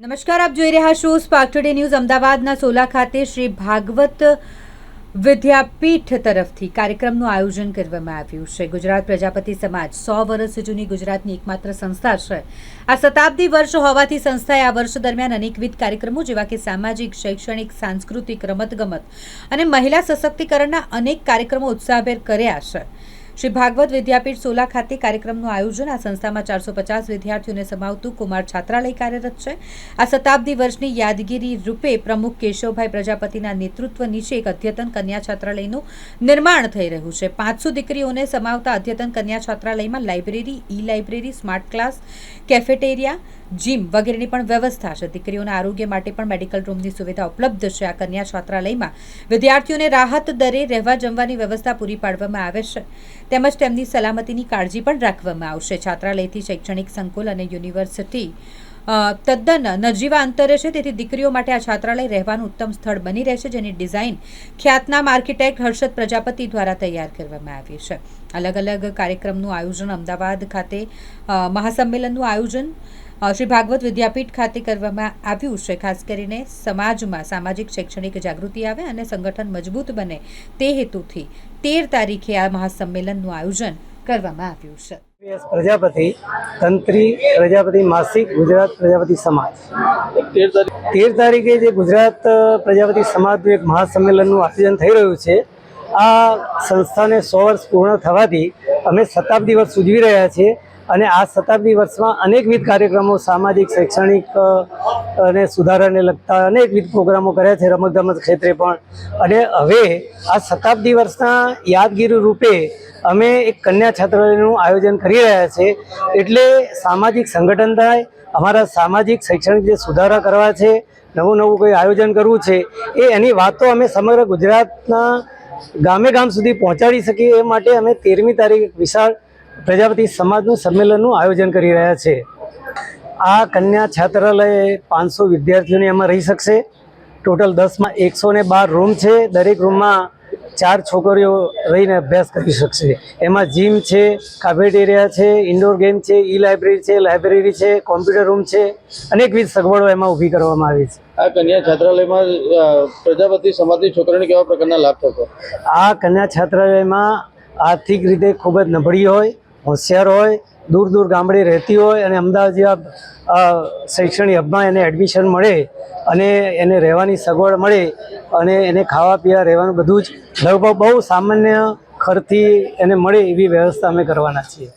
નમસ્કાર, આપ જોઈ રહ્યા છો સ્પાર્ક ટુડે ન્યૂઝ અમદાવાદના સોલા ખાતે શ્રી ભાગવત વિદ્યાપીઠ તરફથી કાર્યક્રમનું આયોજન કરવામાં આવ્યું છે. ગુજરાત પ્રજાપતિ સમાજ સો વર્ષ જૂની ગુજરાતની એકમાત્ર સંસ્થા છે. આ શતાબ્દી વર્ષ હોવાથી સંસ્થાએ આ વર્ષ દરમિયાન અનેકવિધ કાર્યક્રમો, જેવા કે સામાજિક, શૈક્ષણિક, સાંસ્કૃતિક, રમતગમત અને મહિલા સશક્તિકરણના અનેક કાર્યક્રમો ઉત્સાહભેર કર્યા છે. શ્રી ભાગવત વિદ્યાપીઠ સોલા ખાતે કાર્યક્રમનું આયોજન. આ સંસ્થામાં ચારસો પચાસ વિદ્યાર્થીઓને સમાવતું કુમાર છાત્રાલય કાર્યરત છે. આ શતાબ્દી વર્ષની યાદગીરી રૂપે પ્રમુખ કેશવભાઈ પ્રજાપતિના નેતૃત્વ નીચે એક અદ્યતન કન્યા છાત્રાલયનું નિર્માણ થઈ રહ્યું છે. પાંચસો દીકરીઓને સમાવતા અદ્યતન કન્યા છાત્રાલયમાં library e library smart class, cafeteria gym વગેરેની પણ વ્યવસ્થા છે. દીકરીઓના આરોગ્ય માટે પણ મેડિકલ રૂમની સુવિધા ઉપલબ્ધ છે. આ કન્યા છાત્રાલયમાં વિદ્યાર્થીઓને રાહત દરે રહેવા જમવાની વ્યવસ્થા પૂરી પાડવામાં આવે છે. તેમજ તેમની સલામતીની કાળજી પણ રાખવામાં આવશે. છાત્રાલયથી શૈક્ષણિક સંકુલ અને યુનિવર્સિટી તદ્દન નજીવા અંતરે છે. તેથી દીકરીઓ માટે આ છાત્રાલય રહેવાનું ઉત્તમ સ્થળ બની રહેશે, જેની ડિઝાઇન ખ્યાતનામ આર્કિટેક્ટ હર્ષદ પ્રજાપતિ દ્વારા તૈયાર કરવામાં આવી છે. અલગ અલગ કાર્યક્રમનું આયોજન અમદાવાદ ખાતે મહાસંમેલનનું આયોજન શ્રી ભાગવત વિદ્યાપીઠ ખાતે કરવામાં આવ્યું છે. ખાસ કરીને સમાજમાં સામાજિક શૈક્ષણિક જાગૃતિ આવે અને સંગઠન મજબૂત બને તે હેતુથી તેર તારીખે આ મહાસંમેલનનું આયોજન કરવામાં આવ્યું છે. પ્રજાપતિ, તંત્રી, પ્રજાપતિ માસિક, ગુજરાત પ્રજાપતિ સમાજ. તેર તારીખે જે ગુજરાત પ્રજાપતિ સમાજનું એક મહાસંમેલનનું આયોજન થઈ રહ્યું છે, આ સંસ્થાને સો વર્ષ પૂર્ણ થવાથી અમે શતાબ્દી વર્ષ ઉજવી રહ્યા છીએ અને આ શતાબ્દી વર્ષમાં અનેકવિધ કાર્યક્રમો, સામાજિક, શૈક્ષણિક અને સુધારાને લગતા અનેકવિધ પ્રોગ્રામો કર્યા છે, રમતગમત ક્ષેત્રે પણ. અને હવે આ શતાબ્દી વર્ષના યાદગીરી રૂપે અમે એક કન્યા છાત્રાલયનું આયોજન કરી રહ્યા છે. એટલે સામાજિક સંગઠન થાય, અમારા સામાજિક શૈક્ષણિક જે સુધારા કરવા છે, નવું નવું કોઈ આયોજન કરવું છે, એ એની વાતો અમે સમગ્ર ગુજરાતના ગામે ગામ સુધી પહોંચાડી શકીએ એ માટે અમે તેરમી તારીખ વિશાળ પ્રજાપતિ સમાજનું સંમેલનનું આયોજન કરી રહ્યા છે. આ કન્યા છાત્રાલય પાંચસો વિદ્યાર્થીઓને એમાં રહી શકશે. ટોટલ દસમાં એકસો ને બાર રૂમ છે. દરેક રૂમમાં ચાર છોકરીઓ રહીને અભ્યાસ કરી શકશે. એમાં જીમ છે કાફેટેરિયા છે ઇન્ડોર ગેમ છે ઈ લાઇબ્રેરી છે લાઇબ્રેરી છે કોમ્પ્યુટર રૂમ છે. અનેકવિધ સગવડો એમાં ઊભી કરવામાં આવી છે. આ કન્યા છાત્રાલયમાં પ્રજાપતિ સમાજની છોકરીઓને કેવા પ્રકારના લાભ થતો આ કન્યા છાત્રાલયમાં આર્થિક રીતે ખૂબ જ નબળી હોય હોશિયાર હોય દૂર દૂર ગામડે રહેતી હોય અને અમદાવાદ જેવા શૈક્ષણિક હબમાં એને એડમિશન મળે અને એને રહેવાની સગવડ મળે અને એને ખાવા પીવા રહેવાનું બધું જ લગભગ બહુ સામાન્ય ખર્ચથી એને મળે એવી વ્યવસ્થા અમે કરવાના છીએ.